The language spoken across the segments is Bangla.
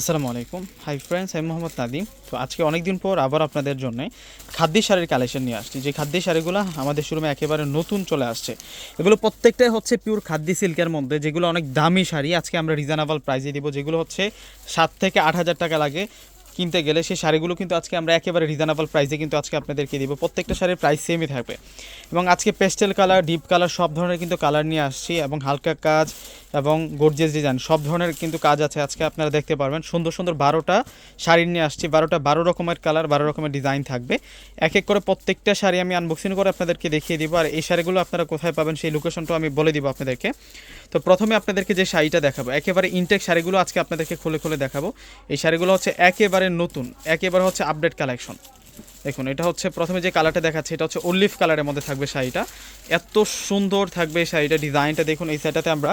আসসালামু আলাইকুম। হাই ফ্রেন্ডস আমি মোহাম্মদ নাদিম তো আজকে অনেক দিন পর আবার আপনাদের জন্য খাদ্য শাড়ির কালেকশন নিয়ে আসছি। যে খাদ্য শাড়িগুলো আমাদের শোরুমে একেবারে নতুন চলে আসছে। এগুলো প্রত্যেকটাই হচ্ছে পিওর খাদ্য সিল্কের মধ্যে, যেগুলো অনেক দামি শাড়ি। আজকে আমরা রিজনেবল প্রাইসে দিব, যেগুলো হচ্ছে সাত থেকে আট হাজার টাকা লাগে। কিনতে গেলে সেই শাড়িগুলো কিন্তু আজকে আমরা একেবারে রিজনেবল প্রাইসে কিন্তু আজকে আপনাদেরকে দিব। প্রত্যেকটা শাড়ির প্রাইস সেমই থাকবে। এবং আজকে পেস্টেল কালার ডিপ কালার সব ধরনের কিন্তু কালার নিয়ে আসছি। এবং হালকা কাজ এবং গর্জিয়াস ডিজাইন সব ধরনের কিন্তু কাজ আছে আজকে আপনারা দেখতে পারবেন। সুন্দর সুন্দর বারোটা শাড়ি নিয়ে আসছি। বারোটা বারো রকমের কালার বারো রকমের ডিজাইন থাকবে। এক এক করে প্রত্যেকটা শাড়ি আমি আনবক্সিং করে আপনাদেরকে দেখিয়ে দিব। আর এই শাড়িগুলো আপনারা কোথায় পাবেন সেই লোকেশনটা আমি বলে দিব আপনাদেরকে। তো প্রথমে আপনাদেরকে যে শাড়িটা দেখাবো, একেবারে ইনটেক শাড়িগুলো আজকে আপনাদেরকে খুলে খুলে দেখাবো। এই শাড়িগুলো হচ্ছে একেবারে নতুন, একেবারে হচ্ছে আপডেট কালেকশন দেখুন, এটা হচ্ছে প্রথমে যে কালারটা দেখাচ্ছে, এটা হচ্ছে অলিভ কালারের মধ্যে থাকবে শাড়িটা। এত সুন্দর থাকবে এই শাড়িটা ডিজাইনটা, দেখুন এই শাড়িটাতে আমরা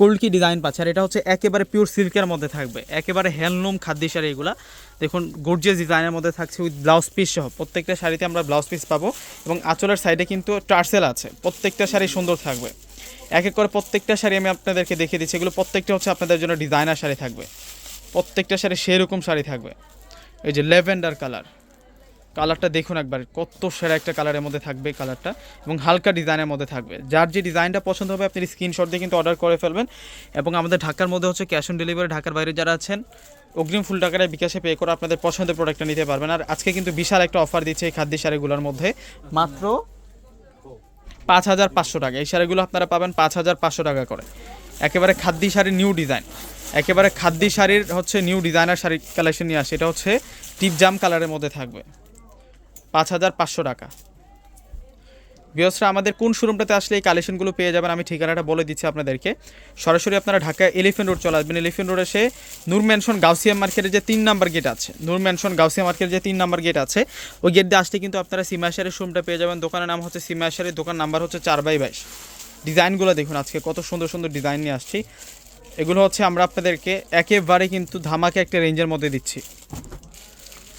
কলকি ডিজাইন পাচ্ছি। আর এটা হচ্ছে একেবারে পিওর সিল্কের মধ্যে থাকবে, একেবারে হ্যান্ডলুম খাদ্য শাড়ি এগুলা। দেখুন গর্জিয়াস ডিজাইনের মধ্যে থাকছে উইথ ব্লাউজ পিস সহ। প্রত্যেকটা শাড়িতে আমরা ব্লাউজ পিস পাবো এবং আঁচলের সাইডে কিন্তু টার্সেল আছে, প্রত্যেকটা শাড়ি সুন্দর থাকবে। এক এক করে প্রত্যেকটা শাড়ি আমি আপনাদেরকে দেখিয়ে দিচ্ছি, এগুলো প্রত্যেকটা হচ্ছে আপনাদের জন্য ডিজাইনার শাড়ি থাকবে। প্রত্যেকটা শাড়ি সেরকম শাড়ি থাকবে। এই যে ল্যাভেন্ডার কালার কালারটা দেখুন একবার, কত সেরা একটা কালারের মধ্যে থাকবে কালারটা এবং হালকা ডিজাইনের মধ্যে থাকবে। যার যে ডিজাইনটা পছন্দ হবে, আপনি স্ক্রিনশট দিয়ে কিন্তু অর্ডার করে ফেলবেন এবং আমাদের ঢাকার মধ্যে হচ্ছে ক্যাশ অন ডেলিভারি ঢাকার বাইরে যারা আছেন, অগ্রিম ফুল টাকাটা বিকাশে পে করে আপনাদের পছন্দের প্রোডাক্টটা নিতে পারবেন। আর আজকে কিন্তু বিশাল একটা অফার দিচ্ছে এই খাদ্য শাড়িগুলোর মধ্যে। মাত্র পাঁচ হাজার পাঁচশো টাকা। এই শাড়িগুলো আপনারা পাবেন পাঁচ হাজার পাঁচশো টাকা করে। একেবারে খাদ্যি শাড়ির নিউ ডিজাইন একেবারে খাদ্য শাড়ির হচ্ছে নিউ ডিজাইনার শাড়ি কালেকশন নিয়ে আসে। এটা হচ্ছে টিপ জাম কালারের মধ্যে থাকবে। পাঁচ হাজার পাঁচশো টাকা। বিয়সরা আমাদের কোন শোরুমটাতে আসলে এই কালেকশনগুলো পেয়ে যাবেন আমি ঠিকানাটা বলে দিচ্ছি আপনাদেরকে। সরাসরি আপনারা ঢাকা এলিফেন্ট রোড চলে আসবেন। এলিফেন্ট রোড এসে নূর ম্যানশন গাউসিয়া মার্কেটের যে তিন নাম্বার গেট আছে, নূর ম্যানশন গাউসিয়া মার্কেটের যে তিন নাম্বার গেট আছে, ওই গেট দিয়ে আসলে কিন্তু আপনারা সিমাশারের শোরুমটা পেয়ে যাবেন। দোকানের নাম হচ্ছে সিমাশারের দোকান নাম্বার হচ্ছে চার বাই বাইশ। ডিজাইনগুলো দেখুন আজকে, কত সুন্দর সুন্দর ডিজাইন নিয়ে আসছি। এগুলো হচ্ছে আমরা আপনাদেরকে একেবারে কিন্তু ধামাকে একটা রেঞ্জের মধ্যে দিচ্ছি।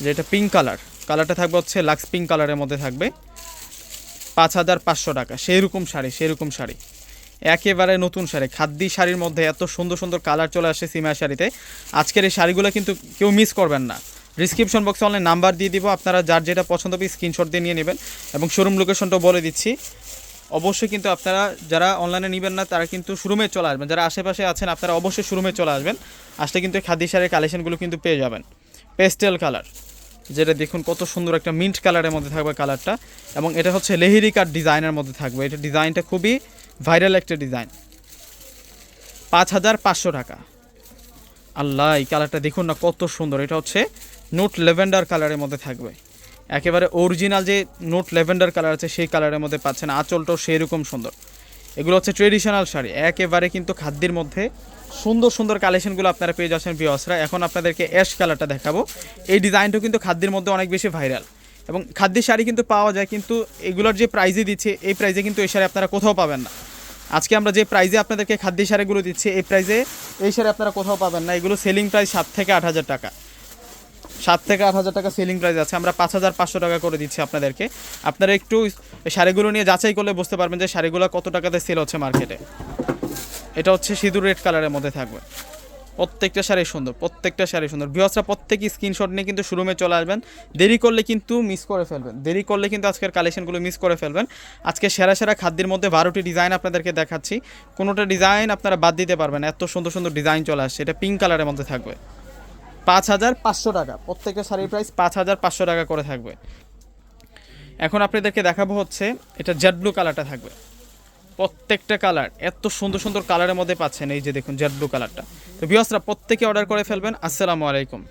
যেটা পিঙ্ক কালার কালারটা থাকবে হচ্ছে লাক্স পিঙ্ক কালারের মধ্যে থাকবে। পাঁচ হাজার পাঁচশো টাকা সেইরকম শাড়ি সেইরকম শাড়ি। একেবারে নতুন শাড়ি খাদ্যি শাড়ির মধ্যে এত সুন্দর সুন্দর কালার চলে আসে সিমা শাড়িতে। আজকের এই শাড়িগুলো কিন্তু কেউ মিস করবেন না। ডিসক্রিপশন বক্সে অনলাইন নাম্বার দিয়ে দিব, আপনারা যার যেটা পছন্দ হবে স্ক্রিনশট দিয়ে নিয়ে নেবেন এবং শোরুম লোকেশনটাও বলে দিচ্ছি। অবশ্যই কিন্তু আপনারা যারা অনলাইনে নেবেন না, তারা কিন্তু শোরুমে চলে আসবেন। যারা আশেপাশে আছেন, আপনারা অবশ্যই শোরুমে চলে আসবেন। আসলে কিন্তু খাদ্য শাড়ির কালেকশনগুলো কিন্তু পেয়ে যাবেন। পেস্টেল কালার যেটা দেখুন কত সুন্দর একটা মিন্ট কালারের মধ্যে থাকবে কালারটা এবং এটা হচ্ছে লেহিরি কাট ডিজাইনের মধ্যে থাকবে। এটা ডিজাইনটা খুবই ভাইরাল একটা ডিজাইন পাঁচ হাজার পাঁচশো টাকা। আল্লাহ, এই কালারটা দেখুন না কত সুন্দর। এটা হচ্ছে নোট লেভেন্ডার কালারের মধ্যে থাকবে। একেবারে অরিজিনাল যে নোট লেভেন্ডার কালার আছে, সেই কালারের মধ্যে পাচ্ছেন। আঁচলটাও সেই রকম সুন্দর। এগুলো হচ্ছে ট্রেডিশনাল শাড়ি। একেবারে কিন্তু খাদ্যের মধ্যে সুন্দর সুন্দর কালেকশনগুলো আপনারা পেয়ে যাচ্ছেন বিয়সরা এখন আপনাদেরকে অ্যাশ কালারটা দেখাবো। এই ডিজাইনটাও কিন্তু খাদ্যের মধ্যে অনেক বেশি ভাইরাল এবং খাদ্যের শাড়ি কিন্তু পাওয়া যায়, কিন্তু এগুলোর যে প্রাইজে দিচ্ছে, এই প্রাইজে কিন্তু এই শাড়ি আপনারা কোথাও পাবেন না। আজকে আমরা যে প্রাইজে আপনাদেরকে খাদ্য শাড়িগুলো দিচ্ছি, এই প্রাইজে এই শাড়ি আপনারা কোথাও পাবেন না। এগুলো সেলিং প্রাইস সাত থেকে আট হাজার টাকা। সাত থেকে আট হাজার টাকা সেলিং প্রাইস আছে। আমরা পাঁচ হাজার পাঁচশো টাকা করে দিচ্ছি আপনাদেরকে। আপনারা একটু শাড়িগুলো নিয়ে যাচাই করলে বুঝতে পারবেন যে শাড়িগুলো কত টাকাতে সেল হচ্ছে মার্কেটে এটা হচ্ছে সিঁদুর রেড কালারের মধ্যে থাকবে। প্রত্যেকটা শাড়ি সুন্দর, প্রত্যেকটা শাড়ি সুন্দর। বিহসরা প্রত্যেকই স্ক্রিনশট নিয়ে কিন্তু শোরুমে চলে আসবেন। দেরি করলে কিন্তু মিস করে ফেলবেন। দেরি করলে কিন্তু আজকের কালেকশনগুলো মিস করে ফেলবেন। আজকে সেরা সেরা খাদ্যের মধ্যে বারোটি ডিজাইন আপনাদেরকে দেখাচ্ছি। কোনোটা ডিজাইন আপনারা বাদ দিতে পারবেন এত সুন্দর সুন্দর ডিজাইন চলে আসছে। এটা পিঙ্ক কালারের মধ্যে থাকবে। পাঁচ হাজার পাঁচশো টাকা। প্রত্যেকটা শাড়ির প্রাইস পাঁচ হাজার পাঁচশো টাকা করে থাকবে। এখন আপনাদেরকে দেখাবো হচ্ছে, এটা জেড ব্লু কালারটা থাকবে। প্রত্যেকটা কালার এত সুন্দর সুন্দর কালারের মধ্যে পাচ্ছেন, এই যে দেখুন জেড ব্লু কালারটা তো বিয়সরা প্রত্যেকে অর্ডার করে ফেলবেন। আসসালামু আলাইকুম।